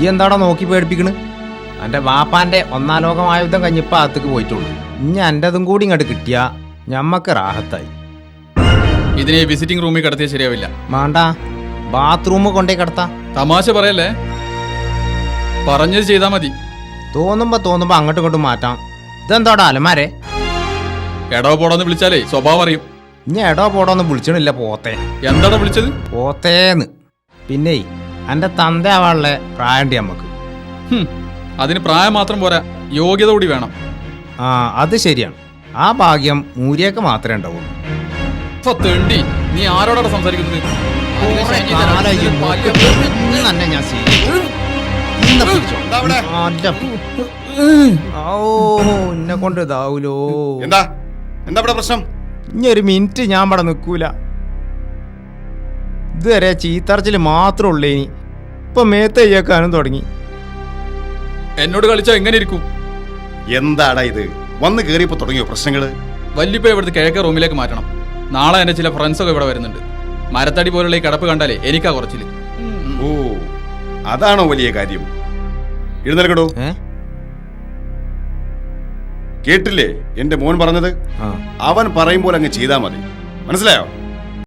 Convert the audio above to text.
ഈ എന്താടാ നോക്കി പേടിപ്പിക്കണ്? എന്റെ വാപ്പാന്റെ ഒന്നാം ലോകമായുധം കഞ്ഞിപ്പാ അകത്തേക്ക് പോയിട്ടുള്ളൂ. ഇനി എന്റെതും കൂടി ഇങ്ങോട്ട് കിട്ടിയാ ഞമ്മക്ക് റാഹത്തായി. ഇതിനെ വിസിറ്റിംഗ് റൂമിൽ കിടത്തിയാൽ ശരിയാവില്ല. വേണ്ട ബാത്റൂം കൊണ്ടേ കിടത്താ. തമാശ പറയല്ലേ? പറഞ്ഞത് ചെയ്താ മതി. തോന്നുമ്പോ തോന്നുമ്പോ അങ്ങോട്ടും ഇങ്ങോട്ടും മാറ്റാം. ഇതെന്താടാ അലമാരെ? എടോ പോടോന്ന് വിളിച്ചാലേ സ്വഭാവം അറിയും. ഇനി എടോ പോടോന്ന് വിളിച്ചണില്ല പോത്തേ. എന്താടാ വിളിച്ചത്? പോത്തേന്ന്. പിന്നെ എന്റെ തന്തയാവാനുള്ള പ്രായണ്ടി നമുക്ക്. അതിന് പ്രായം മാത്രം പോരാ യോഗ്യത കൂടി വേണം. ആ അത് ശരിയാണ്. ആ ഭാഗ്യം മൂരിയൊക്കെ മാത്രമേ ഉണ്ടാവുള്ളൂ. ഇപ്പൊ തെണ്ടി. നീ ആരോടാണ് സംസാരിക്കുന്നത്? തന്നെ ഞാൻ എന്നെ കൊണ്ട് ഇതാവൂലോ. എന്താ? എന്താ ഇവിടെ പ്രശ്നം? ഇനി ഒരു മിനിറ്റ് ഞാൻ ഇവിടെ നിൽക്കൂല. ഇതുവരെ ചീത്തറച്ചിൽ മാത്രമേ ഉള്ളേ ഇനി ഇപ്പൊ മേത്ത് കയ്യേക്കാനും തുടങ്ങി. എന്നോട് കളിച്ചാ എങ്ങനെ ഇരിക്കും? എന്താടാ ഇത്? വന്ന് കേറിയപ്പോ തുടങ്ങിയോ പ്രശ്നങ്ങൾ? വല്യപ്പ ഇവിടുത്തെ കിഴക്ക റൂമിലേക്ക് മാറ്റണം. നാളെ എന്റെ ചില ഫ്രണ്ട്സൊക്കെ ഇവിടെ വരുന്നുണ്ട്. മരത്തടി പോലുള്ള ഈ കിടപ്പ് കണ്ടാലേ എനിക്കാ കുറച്ചിൽ. ഓ അതാണോ വലിയ കാര്യം? എഴുന്നേൽക്കടോ. കേട്ടില്ലേ? എന്റെ മോൻ പറഞ്ഞത്? അവൻ പറയും പോലെ അങ്ങ് ചെയ്താൽ മതി. മനസ്സിലായോ?